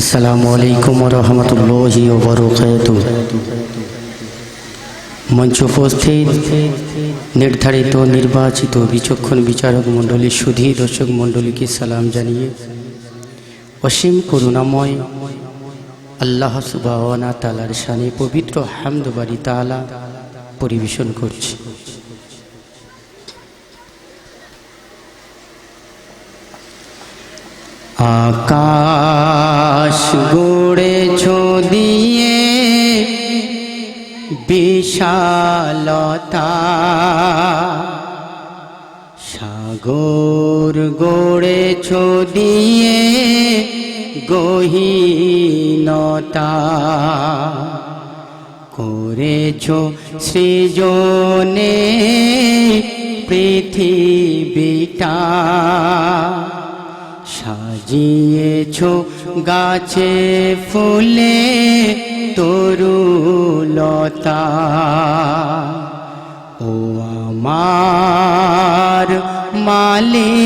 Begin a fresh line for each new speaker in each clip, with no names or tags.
আসসালামু আলাইকুম রহমতুল্লাহি ওবরকাত মঞ্চ উপস্থিত নির্ধারিত নির্বাচিত বিচক্ষণ বিচারক মণ্ডলী, সুধী দর্শক মণ্ডলীকে সালাম জানিয়ে অসীম করুণাময় আল্লাহ সুবাহনা তালার শানে পবিত্র হামদবাড়ি তালা পরিবেশন করছি। আকাশ গড়েছ দিয়ে বিশালতা। সাগর গড়েছ দিয়ে গহীনতা। করেছ সৃজনে পৃথিবীটা। সাজিয়েছ গাছে ফুলে তরুলতা ও আমার মালিক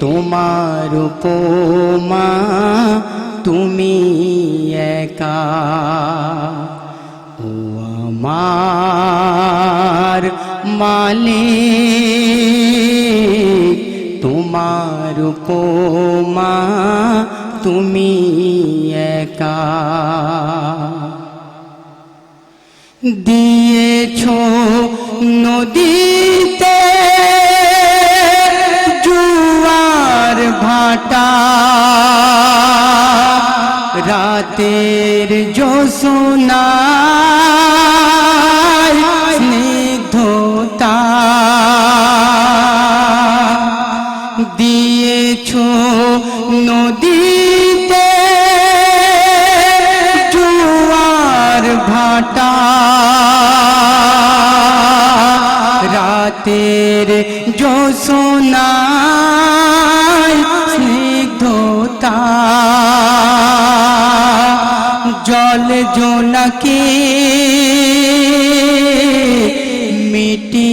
তোমার উপমা তুমি একা। ও আমার মালিক তোমার উপমা তুমি একা। দিয়েছ নদীতে জুয়ার ভাটা। রাতের জোসনা দিয়েছ নদীতে জুয়ার ভাটা। রাতের জোসনা স্নিগ্ধতা। জল জোনাকে মিটি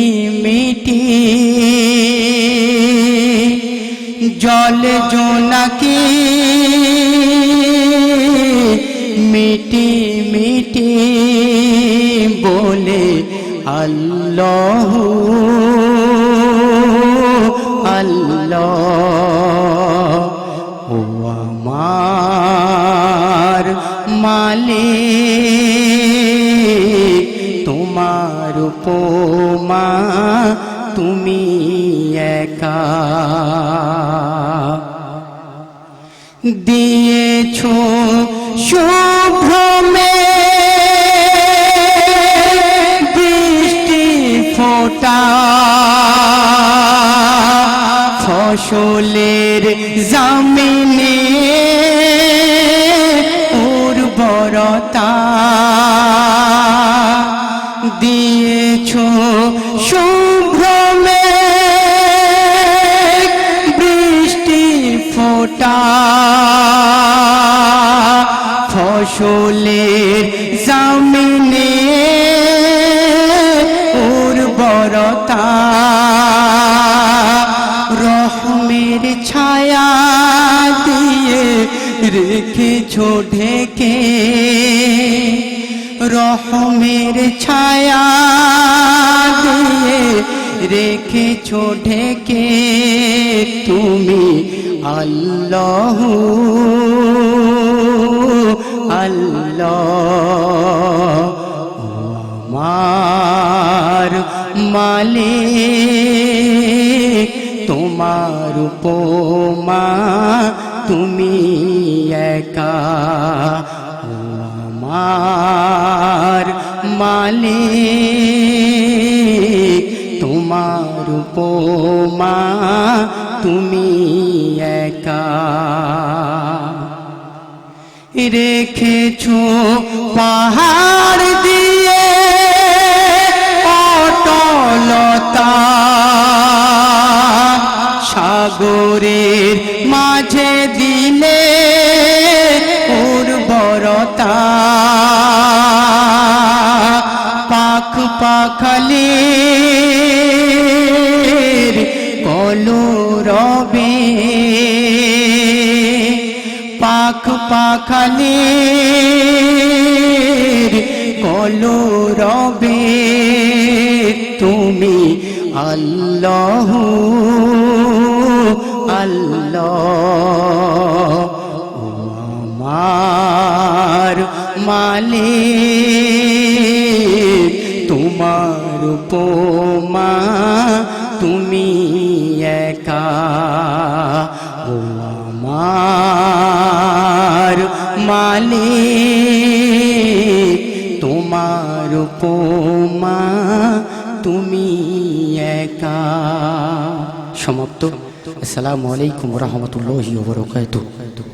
জল জোনাকে মিটি মিটি বলে আল্লাহ আল্লাহ। ও আমার মালিক তোমার উপমা তুমি একা। দিয়েছ শুভ্রমে বৃষ্টি ফোটা। ফসলের জামিনে উর্বরতা। রেখেছ ঢেকে রহমের ছায়া দিয়ে রেখেছ ঢেকে তুমি আল্লাহ আল্লাহ আমার মালিক, তোমার উপমা তুমি একা। আমার মালিক তোমার উপমা তুমি একা। রেখেছো পাহাড় পাখ পাখালির কলরবে পাখ পাখালি কলো রবে। তুমি আল্লাহ আল্লাহ আমার মালিক। তোমার পোমা তুমি একা। ও আমার মালিক, তোমার পোমা তুমি একা। সমাপ্ত। আসসালামু আলাইকুম রহমতুল্লাহি